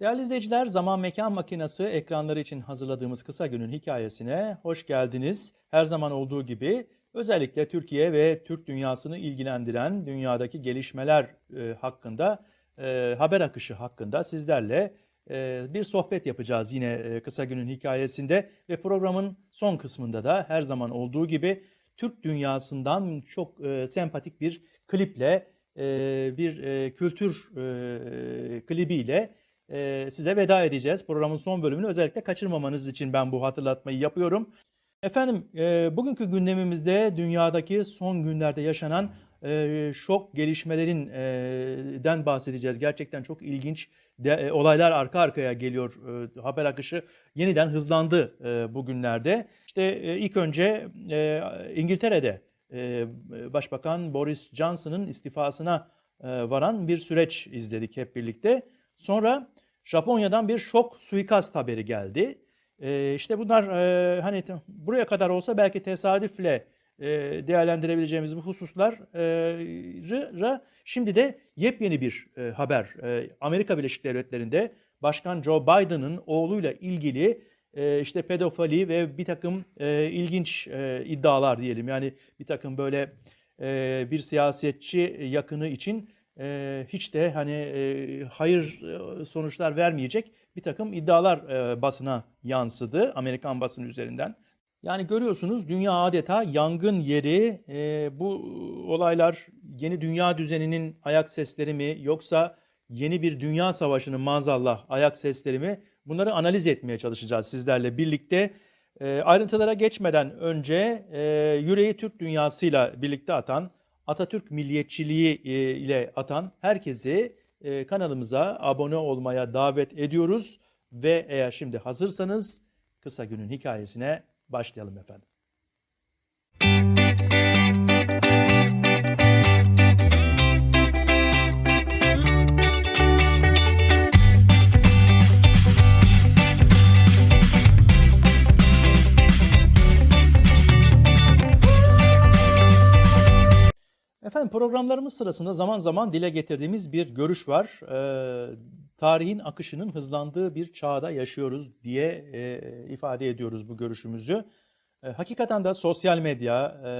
Değerli izleyiciler, Zaman Mekan Makinası ekranları için hazırladığımız kısa günün hikayesine hoş geldiniz. Her zaman olduğu gibi özellikle Türkiye ve Türk dünyasını ilgilendiren dünyadaki gelişmeler e, hakkında, e, haber akışı hakkında sizlerle e, bir sohbet yapacağız yine e, kısa günün hikayesinde ve programın son kısmında da her zaman olduğu gibi Türk dünyasından çok e, sempatik bir kliple, e, bir e, kültür e, klibiyle e, size veda edeceğiz. Programın son bölümünü özellikle kaçırmamanız için ben bu hatırlatmayı yapıyorum. Efendim e, bugünkü gündemimizde dünyadaki son günlerde yaşanan e, şok gelişmelerin e, bahsedeceğiz. Gerçekten çok ilginç de, e, olaylar arka arkaya geliyor. E, haber akışı yeniden hızlandı e, bugünlerde. İşte e, ilk önce e, İngiltere'de e, Başbakan Boris Johnson'ın istifasına e, varan bir süreç izledik hep birlikte. Sonra Japonya'dan bir şok suikast haberi geldi. E, işte bunlar e, hani buraya kadar olsa belki tesadüfle e, değerlendirebileceğimiz bu hususlara şimdi de yepyeni bir e, haber. E, Amerika Birleşik Devletleri'nde Başkan Joe Biden'ın oğluyla ilgili e, işte pedofili ve bir takım e, ilginç e, iddialar diyelim. Yani bir takım böyle e, bir siyasetçi yakını için e, hiç de hani e, hayır e, sonuçlar vermeyecek bir takım iddialar e, basına yansıdı Amerikan basını üzerinden. Yani görüyorsunuz dünya adeta yangın yeri. E, bu olaylar yeni dünya düzeninin ayak sesleri mi yoksa yeni bir dünya savaşının maazallah ayak sesleri mi? Bunları analiz etmeye çalışacağız sizlerle birlikte. E, ayrıntılara geçmeden önce e, yüreği Türk dünyasıyla birlikte atan, Atatürk milliyetçiliği e, ile atan herkesi e, kanalımıza abone olmaya davet ediyoruz. Ve eğer şimdi hazırsanız kısa günün hikayesine başlayalım efendim. Programlarımız sırasında zaman zaman dile getirdiğimiz bir görüş var. Ee, tarihin akışının hızlandığı bir çağda yaşıyoruz diye e, ifade ediyoruz bu görüşümüzü. E, hakikaten de sosyal medya, e,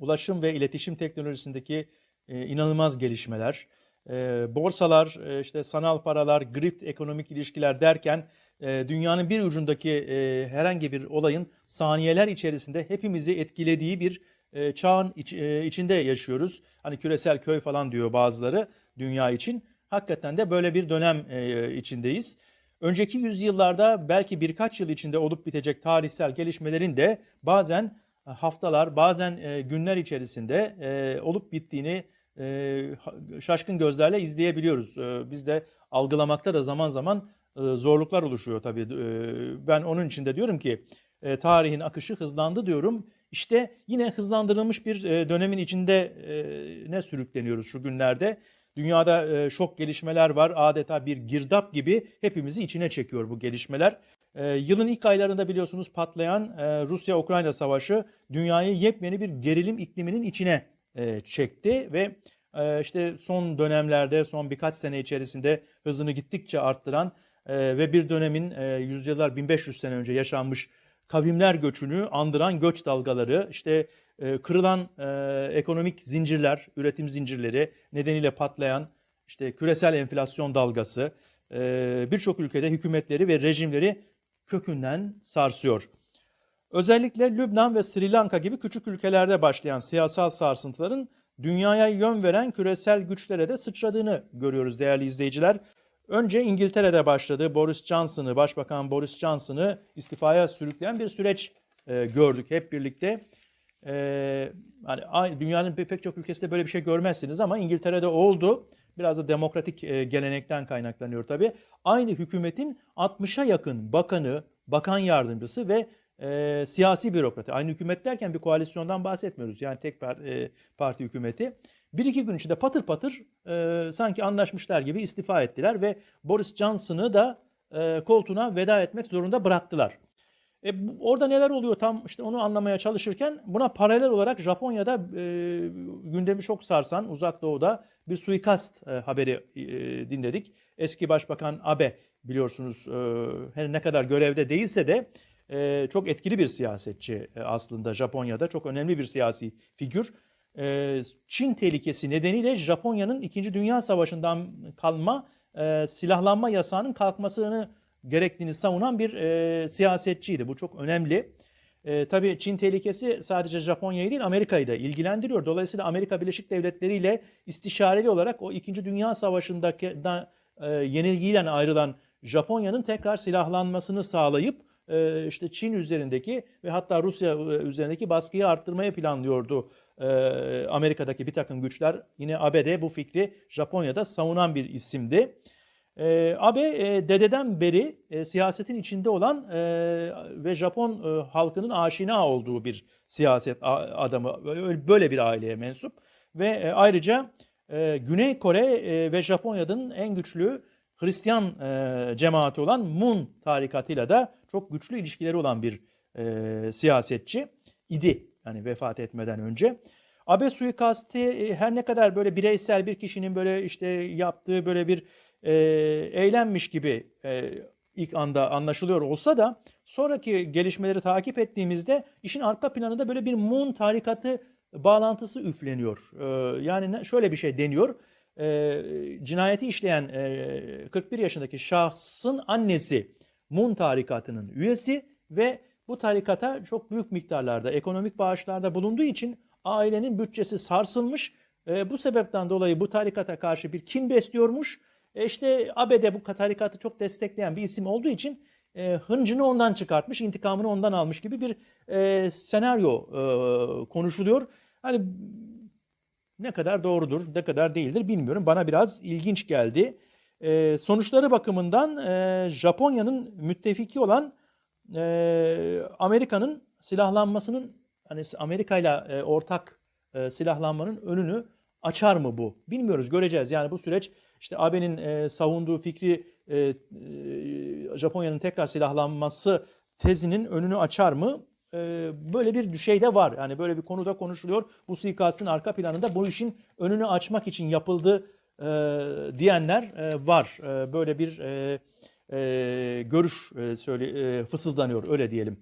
ulaşım ve iletişim teknolojisindeki e, inanılmaz gelişmeler, e, borsalar, e, işte sanal paralar, grift ekonomik ilişkiler derken e, dünyanın bir ucundaki e, herhangi bir olayın saniyeler içerisinde hepimizi etkilediği bir e, çağın iç- e, içinde yaşıyoruz. Hani küresel köy falan diyor bazıları dünya için. Hakikaten de böyle bir dönem e, içindeyiz. Önceki yüzyıllarda belki birkaç yıl içinde olup bitecek tarihsel gelişmelerin de bazen haftalar, bazen e, günler içerisinde e, olup bittiğini e, şaşkın gözlerle izleyebiliyoruz. E, Biz de algılamakta da zaman zaman e, zorluklar oluşuyor tabii. E, Ben onun için de diyorum ki e, tarihin akışı hızlandı diyorum. İşte yine hızlandırılmış bir e, dönemin içinde e, ne sürükleniyoruz şu günlerde. Dünyada e, şok gelişmeler var. Adeta bir girdap gibi hepimizi içine çekiyor bu gelişmeler. Yılın ilk aylarında biliyorsunuz patlayan Rusya-Ukrayna savaşı dünyayı yepyeni bir gerilim ikliminin içine çekti ve işte son dönemlerde, son birkaç sene içerisinde hızını gittikçe arttıran ve bir dönemin yüzyıllar 1500 sene önce yaşanmış kavimler göçünü andıran göç dalgaları, işte e, kırılan e, ekonomik zincirler, üretim zincirleri nedeniyle patlayan işte küresel enflasyon dalgası e, birçok ülkede hükümetleri ve rejimleri kökünden sarsıyor. Özellikle Lübnan ve Sri Lanka gibi küçük ülkelerde başlayan siyasal sarsıntıların dünyaya yön veren küresel güçlere de sıçradığını görüyoruz değerli izleyiciler. Önce İngiltere'de başladı. Boris Johnson'ı, Başbakan Boris Johnson'ı istifaya sürükleyen bir süreç e, gördük hep birlikte. E, hani dünyanın pe- pek çok ülkesinde böyle bir şey görmezsiniz ama İngiltere'de oldu. Biraz da demokratik e, gelenekten kaynaklanıyor tabii. Aynı hükümetin 60'a yakın bakanı, bakan yardımcısı ve e, siyasi bürokratı. Aynı hükümet derken bir koalisyondan bahsetmiyoruz. Yani tek par- e, parti hükümeti. Bir iki gün içinde patır patır e, sanki anlaşmışlar gibi istifa ettiler ve Boris Johnson'ı da e, koltuğuna veda etmek zorunda bıraktılar. E, orada neler oluyor tam işte onu anlamaya çalışırken buna paralel olarak Japonya'da e, gündemi çok sarsan uzak doğuda bir suikast e, haberi e, dinledik. eski Başbakan Abe biliyorsunuz e, ne kadar görevde değilse de e, çok etkili bir siyasetçi e, aslında Japonya'da çok önemli bir siyasi figür. E, Çin tehlikesi nedeniyle Japonya'nın 2. Dünya Savaşı'ndan kalma e, silahlanma yasağının kalkmasını gerektiğini savunan bir e, siyasetçiydi. Bu çok önemli. E, tabii Çin tehlikesi sadece Japonya'yı değil Amerika'yı da ilgilendiriyor. Dolayısıyla Amerika Birleşik Devletleri ile istişareli olarak o 2. Dünya Savaşı'ndaki da, e, yenilgiyle ayrılan Japonya'nın tekrar silahlanmasını sağlayıp işte Çin üzerindeki ve hatta Rusya üzerindeki baskıyı arttırmayı planlıyordu e, Amerika'daki bir takım güçler. Yine ABD bu fikri Japonya'da savunan bir isimdi. Abe e, dededen beri e, siyasetin içinde olan e, ve Japon halkının aşina olduğu bir siyaset adamı. Böyle, bir aileye mensup. Ve ayrıca Güney Kore ve Japonya'nın en güçlü Hristiyan e, cemaati olan Mun tarikatıyla da çok güçlü ilişkileri olan bir siyasetçi idi. Yani vefat etmeden önce. Abe suikasti e, her ne kadar böyle bireysel bir kişinin böyle işte yaptığı böyle bir e, eylemmiş gibi e, ilk anda anlaşılıyor olsa da sonraki gelişmeleri takip ettiğimizde işin arka planında böyle bir Mun tarikatı bağlantısı üfleniyor. E, yani şöyle bir şey deniyor. E, cinayeti işleyen e, 41 yaşındaki şahsın annesi Mun tarikatının üyesi ve bu tarikata çok büyük miktarlarda ekonomik bağışlarda bulunduğu için ailenin bütçesi sarsılmış. E, bu sebepten dolayı bu tarikata karşı bir kin besliyormuş. E işte ABD bu tarikatı çok destekleyen bir isim olduğu için e, hıncını ondan çıkartmış, intikamını ondan almış gibi bir e, senaryo e, konuşuluyor. Hani ne kadar doğrudur, ne kadar değildir bilmiyorum. Bana biraz ilginç geldi. E, sonuçları bakımından e, Japonya'nın müttefiki olan e, Amerika'nın silahlanmasının hani Amerika ile ortak e, silahlanmanın önünü açar mı bu? Bilmiyoruz, göreceğiz. Yani bu süreç işte AB'nin e, savunduğu fikri e, e, Japonya'nın tekrar silahlanması tezinin önünü açar mı? E, böyle bir şey de var. Yani böyle bir konuda konuşuluyor. Bu suikastın arka planında bu işin önünü açmak için yapıldı e, diyenler e, var. E, böyle bir e, e, görüş e, söyle, e, fısıldanıyor öyle diyelim.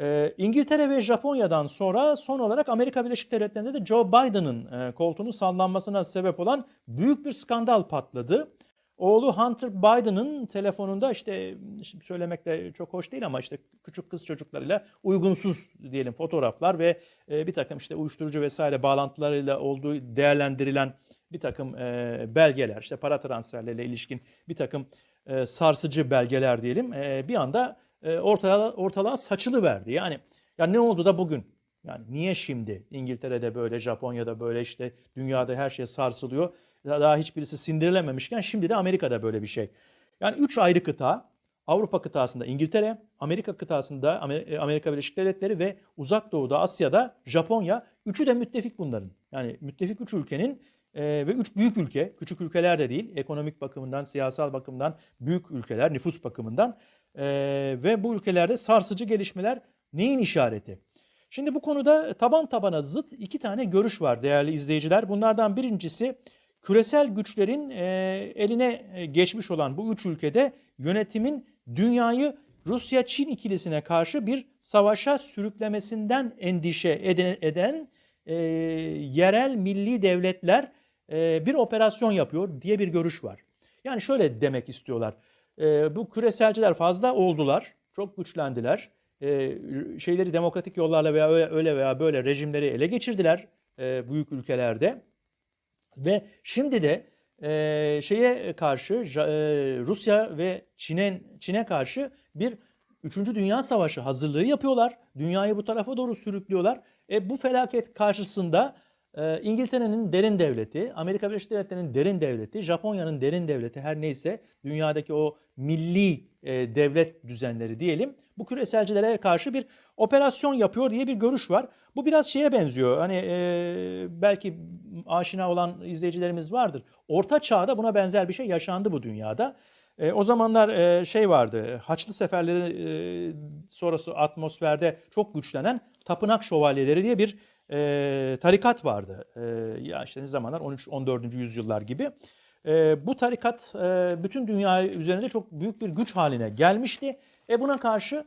E, İngiltere ve Japonya'dan sonra son olarak Amerika Birleşik Devletleri'nde de Joe Biden'ın e, koltuğunun sallanmasına sebep olan büyük bir skandal patladı. Oğlu Hunter Biden'ın telefonunda işte şimdi söylemek de çok hoş değil ama işte küçük kız çocuklarıyla uygunsuz diyelim fotoğraflar ve e, bir takım işte uyuşturucu vesaire bağlantılarıyla olduğu değerlendirilen bir takım e, belgeler işte para transferleriyle ilişkin bir takım e, sarsıcı belgeler diyelim e, bir anda e, ortalığa, ortalığa saçılı verdi. Yani ya ne oldu da bugün? Yani niye şimdi İngiltere'de böyle, Japonya'da böyle işte dünyada her şey sarsılıyor. Daha hiçbirisi sindirilememişken şimdi de Amerika'da böyle bir şey. Yani üç ayrı kıta Avrupa kıtasında İngiltere, Amerika kıtasında Amer- Amerika Birleşik Devletleri ve Uzak Doğu'da Asya'da Japonya. Üçü de müttefik bunların. Yani müttefik üç ülkenin e, ve üç büyük ülke, küçük ülkeler de değil, ekonomik bakımından, siyasal bakımdan büyük ülkeler, nüfus bakımından e, ve bu ülkelerde sarsıcı gelişmeler neyin işareti? Şimdi bu konuda taban tabana zıt iki tane görüş var değerli izleyiciler. Bunlardan birincisi küresel güçlerin e, eline e, geçmiş olan bu üç ülkede yönetimin dünyayı Rusya-Çin ikilisine karşı bir savaşa sürüklemesinden endişe eden, eden e, yerel milli devletler e, bir operasyon yapıyor diye bir görüş var. Yani şöyle demek istiyorlar. E, bu küreselciler fazla oldular, çok güçlendiler. E, şeyleri demokratik yollarla veya öyle, veya böyle rejimleri ele geçirdiler e, büyük ülkelerde. Ve şimdi de e, şeye karşı e, Rusya ve Çin'e Çin'e karşı bir 3. Dünya Savaşı hazırlığı yapıyorlar. Dünyayı bu tarafa doğru sürüklüyorlar. E, bu felaket karşısında e, İngiltere'nin derin devleti, Amerika Birleşik Devletleri'nin derin devleti, Japonya'nın derin devleti her neyse dünyadaki o milli e, devlet düzenleri diyelim bu küreselcilere karşı bir operasyon yapıyor diye bir görüş var. Bu biraz şeye benziyor. Hani e, belki aşina olan izleyicilerimiz vardır. Orta Çağ'da buna benzer bir şey yaşandı bu dünyada. E, o zamanlar e, şey vardı. Haçlı seferleri e, sonrası atmosferde çok güçlenen tapınak şövalyeleri diye bir e, tarikat vardı. E, ya işte ne zamanlar 13-14. yüzyıllar gibi. E, bu tarikat e, bütün dünya üzerinde çok büyük bir güç haline gelmişti. E buna karşı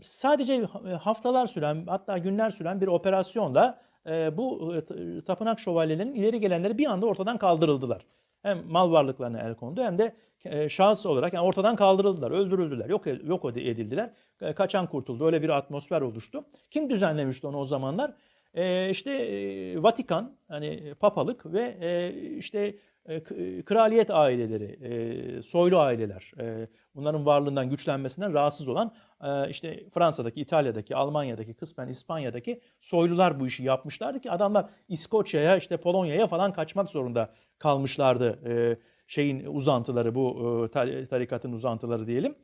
sadece haftalar süren hatta günler süren bir operasyonla e, bu e, tapınak şövalyelerinin ileri gelenleri bir anda ortadan kaldırıldılar. Hem mal varlıklarına el kondu hem de e, şahıs olarak yani ortadan kaldırıldılar, öldürüldüler, yok el- yok edildiler. E, Kaçan kurtuldu. Öyle bir atmosfer oluştu. Kim düzenlemişti onu o zamanlar? E, işte e, Vatikan, hani papalık ve e, işte e, e, kraliyet aileleri, e, soylu aileler, e, bunların varlığından, güçlenmesinden rahatsız olan e, işte Fransa'daki, İtalya'daki, Almanya'daki, kısmen İspanya'daki soylular bu işi yapmışlardı ki adamlar İskoçya'ya, işte Polonya'ya falan kaçmak zorunda kalmışlardı. E, şeyin uzantıları bu e, tar- tarikatın uzantıları diyelim.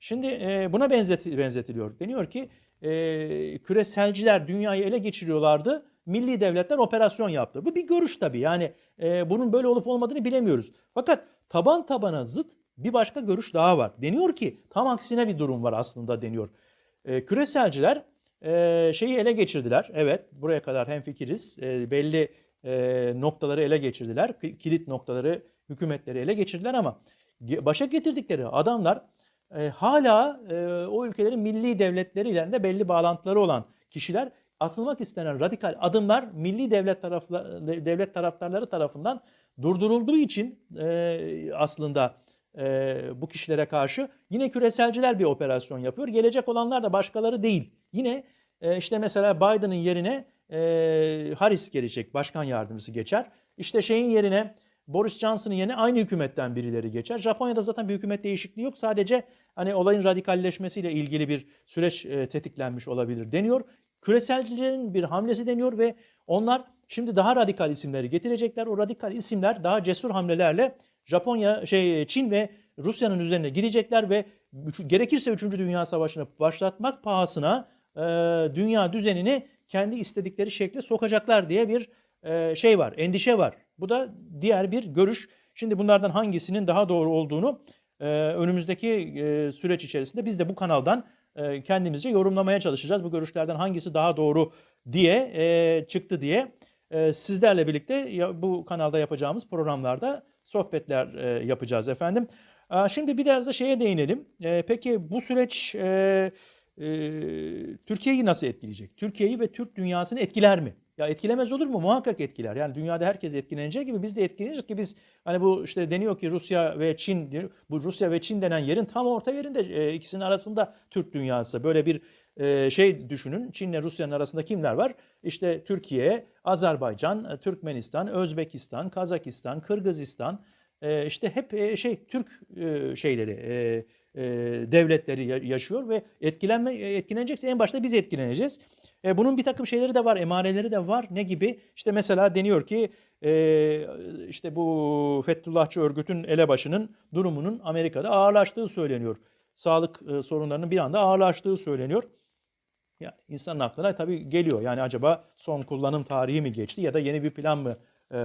Şimdi e, buna benzet, benzetiliyor. Deniyor ki e, küreselciler dünyayı ele geçiriyorlardı. Milli devletler operasyon yaptı. Bu bir görüş tabii. Yani e, bunun böyle olup olmadığını bilemiyoruz. Fakat taban tabana zıt bir başka görüş daha var. Deniyor ki tam aksine bir durum var aslında deniyor. E, küreselciler e, şeyi ele geçirdiler. Evet buraya kadar hemfikiriz. E, belli e, noktaları ele geçirdiler. Ki- Kilit noktaları, hükümetleri ele geçirdiler ama başa getirdikleri adamlar e, hala e, o ülkelerin milli devletleriyle de belli bağlantıları olan kişiler atılmak istenen radikal adımlar milli devlet tarafla, devlet taraftarları tarafından durdurulduğu için e, aslında e, bu kişilere karşı yine küreselciler bir operasyon yapıyor. Gelecek olanlar da başkaları değil. Yine e, işte mesela Biden'ın yerine e, Harris gelecek, başkan yardımcısı geçer. İşte şeyin yerine Boris Johnson'ın yerine aynı hükümetten birileri geçer. Japonya'da zaten bir hükümet değişikliği yok. Sadece hani olayın radikalleşmesiyle ilgili bir süreç e, tetiklenmiş olabilir deniyor. Küreselcilerin bir hamlesi deniyor ve onlar şimdi daha radikal isimleri getirecekler. O radikal isimler daha cesur hamlelerle Japonya, şey Çin ve Rusya'nın üzerine gidecekler ve gerekirse 3. Dünya Savaşı'nı başlatmak pahasına e, dünya düzenini kendi istedikleri şekle sokacaklar diye bir e, şey var, endişe var. Bu da diğer bir görüş. Şimdi bunlardan hangisinin daha doğru olduğunu e, önümüzdeki e, süreç içerisinde biz de bu kanaldan e, kendimizce yorumlamaya çalışacağız. Bu görüşlerden hangisi daha doğru diye e, çıktı diye e, sizlerle birlikte ya, bu kanalda yapacağımız programlarda sohbetler e, yapacağız efendim. Aa, Şimdi biraz da şeye değinelim. E, peki bu süreç e, e, Türkiye'yi nasıl etkileyecek? Türkiye'yi ve Türk dünyasını etkiler mi? Ya etkilemez olur mu? Muhakkak etkiler. Yani dünyada herkes etkileneceği gibi biz de etkileneceğiz ki biz hani bu işte deniyor ki Rusya ve Çin bu Rusya ve Çin denen yerin tam orta yerinde e, ikisinin arasında Türk dünyası. Böyle bir e, şey düşünün. Çin'le Rusya'nın arasında kimler var? İşte Türkiye, Azerbaycan, e, Türkmenistan, Özbekistan, Kazakistan, Kırgızistan, e, işte hep e, şey Türk e, şeyleri e, e, devletleri ya- yaşıyor ve etkilenme e, etkilenecekse en başta biz etkileneceğiz. E, bunun bir takım şeyleri de var, emareleri de var. Ne gibi? İşte mesela deniyor ki e, işte bu Fethullahçı örgütün elebaşının durumunun Amerika'da ağırlaştığı söyleniyor. Sağlık e, sorunlarının bir anda ağırlaştığı söyleniyor. Yani insanın aklına tabii geliyor. Yani acaba son kullanım tarihi mi geçti ya da yeni bir plan mı e,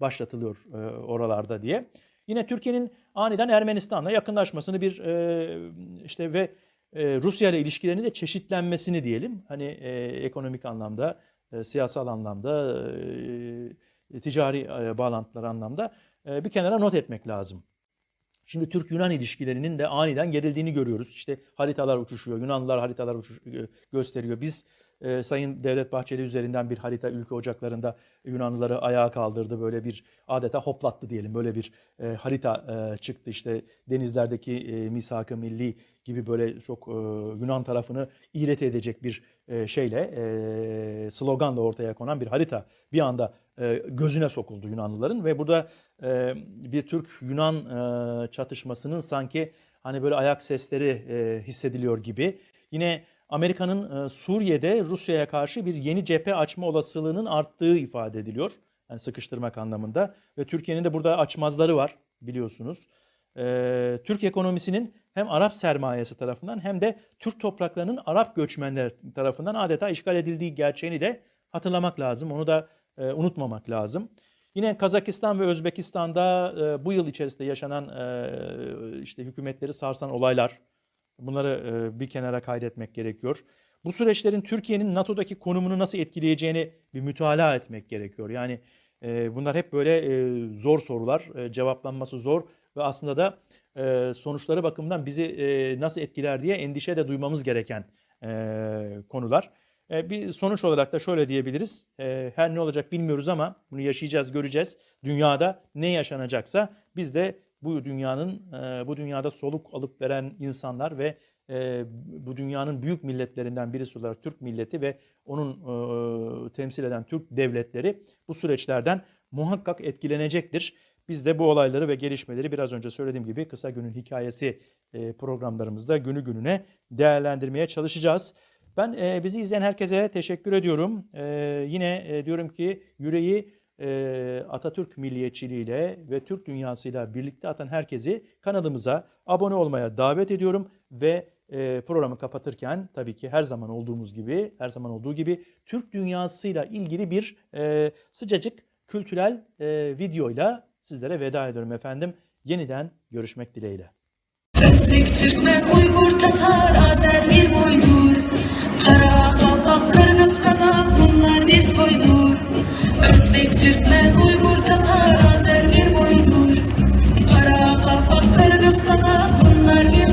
başlatılıyor e, oralarda diye. Yine Türkiye'nin aniden Ermenistan'la yakınlaşmasını bir e, işte ve e, Rusya ile ilişkilerini de çeşitlenmesini diyelim. Hani e, ekonomik anlamda, e, siyasal anlamda, e, ticari e, bağlantılar anlamda e, bir kenara not etmek lazım. Şimdi Türk-Yunan ilişkilerinin de aniden gerildiğini görüyoruz. İşte haritalar uçuşuyor, Yunanlılar haritalar uçuş, e, gösteriyor. Biz e, Sayın Devlet Bahçeli üzerinden bir harita ülke ocaklarında Yunanlıları ayağa kaldırdı. Böyle bir adeta hoplattı diyelim. Böyle bir e, harita e, çıktı. İşte denizlerdeki e, misak-ı milli gibi böyle çok e, Yunan tarafını iğret edecek bir e, şeyle e, sloganla ortaya konan bir harita bir anda e, gözüne sokuldu Yunanlıların ve burada e, bir Türk-Yunan e, çatışmasının sanki hani böyle ayak sesleri e, hissediliyor gibi. Yine Amerika'nın e, Suriye'de Rusya'ya karşı bir yeni cephe açma olasılığının arttığı ifade ediliyor. Yani sıkıştırmak anlamında ve Türkiye'nin de burada açmazları var biliyorsunuz. E, Türk ekonomisinin hem Arap sermayesi tarafından hem de Türk topraklarının Arap göçmenler tarafından adeta işgal edildiği gerçeğini de hatırlamak lazım. Onu da e, unutmamak lazım. Yine Kazakistan ve Özbekistan'da bu yıl içerisinde yaşanan işte hükümetleri sarsan olaylar bunları e, bir kenara kaydetmek gerekiyor. Bu süreçlerin Türkiye'nin NATO'daki konumunu nasıl etkileyeceğini bir mütalaa etmek gerekiyor. Yani E, bunlar hep böyle e, zor sorular, cevaplanması zor ve aslında da sonuçları bakımından bizi nasıl etkiler diye endişe de duymamız gereken konular. Bir sonuç olarak da şöyle diyebiliriz. Her ne olacak bilmiyoruz ama bunu yaşayacağız, göreceğiz. Dünyada ne yaşanacaksa biz de bu dünyanın e, bu dünyada soluk alıp veren insanlar ve e, bu dünyanın büyük milletlerinden birisi olarak Türk milleti ve onun e, temsil eden Türk devletleri bu süreçlerden muhakkak etkilenecektir. Biz de bu olayları ve gelişmeleri biraz önce söylediğim gibi kısa günün hikayesi programlarımızda günü gününe değerlendirmeye çalışacağız. Ben bizi izleyen herkese teşekkür ediyorum. Yine diyorum ki yüreği e, Atatürk milliyetçiliğiyle ve Türk dünyasıyla birlikte atan herkesi kanalımıza abone olmaya davet ediyorum ve e, programı kapatırken tabii ki her zaman olduğumuz gibi, her zaman olduğu gibi Türk dünyasıyla ilgili bir e, sıcacık kültürel e, videoyla sizlere veda ediyorum efendim. Yeniden görüşmek dileğiyle. Özbek, Türkmen, Uygur, Tatar, Azer bir boydur. Kara, Kalpak, Kırgız, Kazak bunlar bir soydur. Özbek, Türkmen, Uygur, Tatar, Azer bir boyundur. Kara, Kafak, Kırgız, Kazak bunlar bir